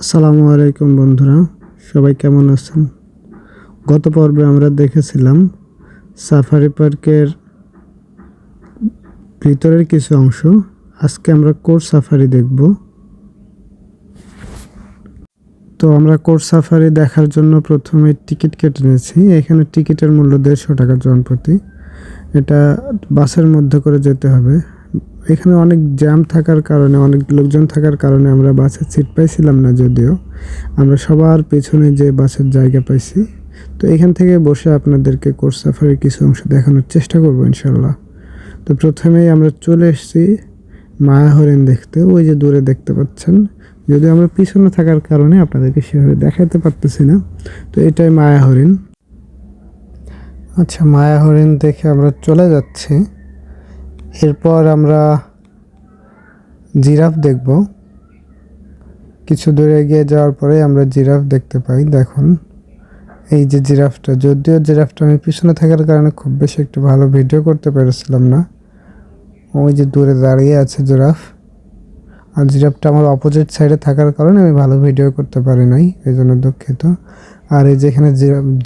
আসসালামু আলাইকুম বন্ধুরা, সবাই কেমন আছেন? গত পর্বে আমরা দেখেছিলাম সাফারি পার্কের ভিতরের কিছু অংশ। আজকে আমরা কোর সাফারি দেখব। তো আমরা কোর সাফারি দেখার জন্য প্রথমে টিকিট কেটে নিয়েছি। এখানে টিকিটের মূল্য দেড়শো টাকা জনপ্রতি। এটা বাসের মধ্যে করে যেতে হবে। এখানে অনেক জ্যাম থাকার কারণে, অনেক লোকজন থাকার কারণে আমরা বাসের সিট পাইছিলাম না যদিও। আমরা সবার পেছনে যে বাসের জায়গা পাইছি। তো এখান থেকে বসে আপনাদেরকে কোর্স সাফারির কিছু অংশ দেখানোর চেষ্টা করব ইনশাল্লাহ তো প্রথমেই আমরা চলে এসেছি মায়া হরিণ দেখতে, ওই যে দূরে দেখতে পাচ্ছেন। যদিও আমরা পিছনে থাকার কারণে আপনাদেরকে সেভাবে দেখাতে পারতেছি না। তো এটাই মায়া হরিণ। আচ্ছা মায়া হরিণ দেখে আমরা চলে যাচ্ছি। এরপর আমরা জিরাফ দেখব। কিছু দূরে এগিয়ে যাওয়ার পরে আমরা জিরাফ দেখতে পাই। দেখুন, এই যে জিরাফটা, যদিও জিরাফটা আমি পিছনে থাকার কারণে খুব বেশি একটু ভালো ভিডিও করতে পেরেছিলাম না। ওই যে দূরে দাঁড়িয়ে আছে জিরাফ। আর জিরাফটা আমার অপোজিট সাইডে থাকার কারণে আমি ভালো ভিডিও করতে পারি নাই, এই জন্য দুঃখিত। আর এই যে এখানে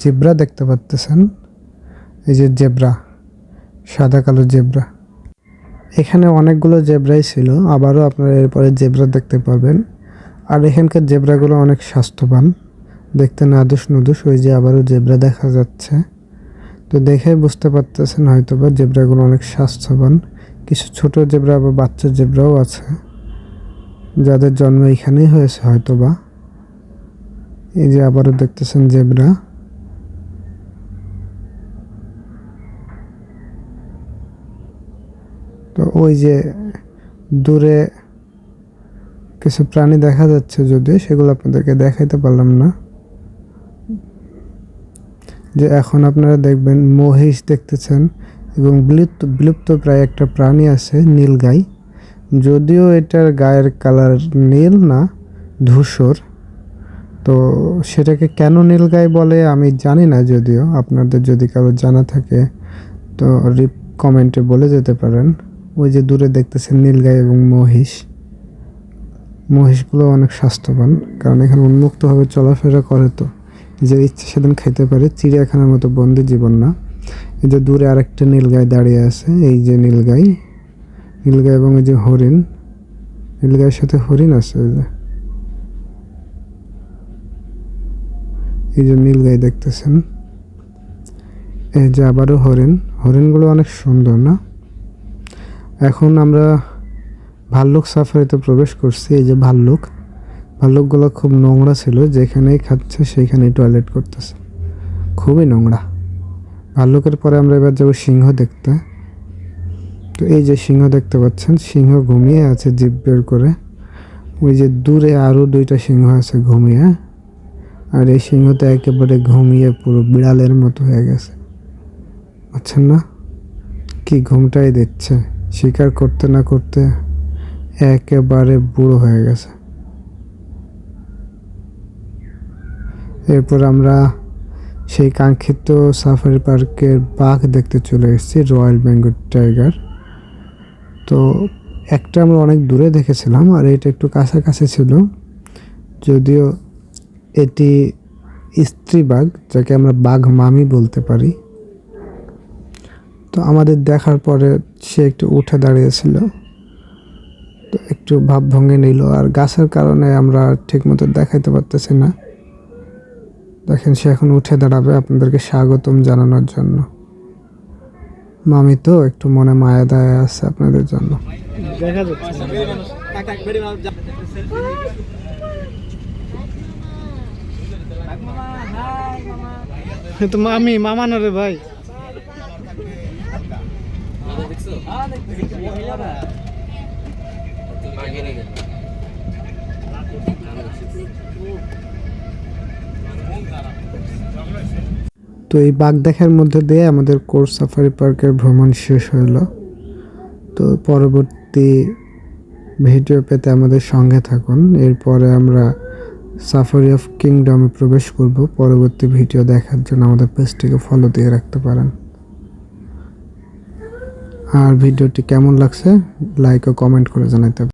জেব্রা দেখতে পাচ্তেছেন এই যে জেব্রা, সাদা কালো জেব্রা। এখানে অনেকগুলো জেব্রাই ছিল, আবারও আপনারা এরপরে জেব্রা দেখতে পাবেন। আর এখানকার জেব্রাগুলো অনেক স্বাস্থ্যবান, দেখতে নাদুস নুদুস, ওই যে আবারও জেব্রা দেখা যাচ্ছে। তো দেখে বুঝতে পারতেছেন হয়তো বা জেব্রাগুলো অনেক স্বাস্থ্যবান। কিছু ছোট জেব্রা বা বাচ্চা জেব্রাও আছে, যাদের জন্ম এখানেই হয়েছে হয়তো বা এই যে আবারও দেখতেছেন জেব্রা। তো ওই যে দূরে কিছু প্রাণী দেখা যাচ্ছে যদিও, সেগুলো আপনাদেরকে দেখাইতে পারলাম না। যে এখন আপনারা দেখবেন মহিষ দেখতেছেন এবং বিলুপ্ত বিলুপ্ত প্রায় একটা প্রাণী আছে নীলগাই যদিও এটার গায়ের কালার নীল না, ধূসর। তো সেটাকে কেন নীলগাই বলে আমি জানি না যদিও, আপনাদের যদি কারও জানা থাকে তো রিপ কমেন্টে বলে যেতে পারেন। ওই যে দূরে দেখতেছেন নীলগাই এবং মহিষ। মহিষগুলো অনেক স্বাস্থ্যবান, কারণ এখানে উন্মুক্তভাবে চলাফেরা করে তো। যে ইচ্ছে সেদিন খাইতে পারে, চিড়িয়াখানার মতো বন্দি জীবন না। এই যে দূরে আরেকটা নীলগাই দাঁড়িয়ে আছে, এই যে নীলগাই। নীলগাই এবং এই যে হরিণ। নীলগাইয়ের সাথে হরিণ আছে ওই যে। এই যে নীলগাই দেখতেছেন। এই যে আবারও হরিণ। হরিণগুলো অনেক সুন্দর না? এখন আমরা ভাল্লুক সাফারিতে প্রবেশ করছি, এই যে ভাল্লুক। ভাল্লুকগুলো খুব নোংরা ছিল, যেখানেই খাচ্ছে সেইখানেই টয়লেট করতেছে। খুবই নোংরা। ভাল্লুকের পরে আমরা এবার যাব সিংহ দেখতে। তো এই যে সিংহ দেখতে পাচ্ছেন, সিংহ ঘুমিয়ে আছে জিপ বের করে। ওই যে দূরে আরও দুইটা সিংহ আছে ঘুমিয়ে। আর এই সিংহটা একেবারে ঘুমিয়ে পুরো বিড়ালের মতো হয়ে গেছে। বুঝছেন না, কি ঘুমটাই দিচ্ছে। শিকার করতে না করতে একেবারে বুড়ো হয়ে গেছে। এরপর আমরা সেই কাঙ্ক্ষিত সাফারি পার্কের বাঘ দেখতে চলে এসেছি, রয়্যাল বেঙ্গল টাইগার। তো একটা আমরা অনেক দূরে দেখেছিলাম আর এটা একটু কাছাকাছি ছিল। যদিও এটি স্ত্রী বাঘ, যাকে আমরা বাঘ মামি বলতে পারি। তো আমাদের দেখার পরে সে একটু উঠে দাঁড়িয়েছিল। তো একটু ভাব ভঙ্গে নিল। আর গাছের কারণে আমরা ঠিকমতো দেখাইতে পারতেছি না। দেখেন সে এখন উঠে দাঁড়াবে। আপনাদেরকে স্বাগতম জানানোর জন্য। মামি তো একটু মনে মায়া দায়া আছে আপনাদের জন্য। দেখা যাচ্ছে। তো মামি মামা না রে ভাই? তো এই বাঘ দেখার মধ্যে দিয়ে আমাদের কোর্স সাফারি পার্কের ভ্রমণ শেষ হইল। তো পরবর্তী ভিডিও পেতে আমাদের সঙ্গে থাকুন। এরপরে আমরা সাফারি অফ কিংডমে প্রবেশ করব। পরবর্তী ভিডিও দেখার জন্য আমাদের পেজটিকে ফলো দিয়ে রাখতে পারেন। আর ভিডিওটি কেমন লাগছে লাইক ও কমেন্ট করে জানাতে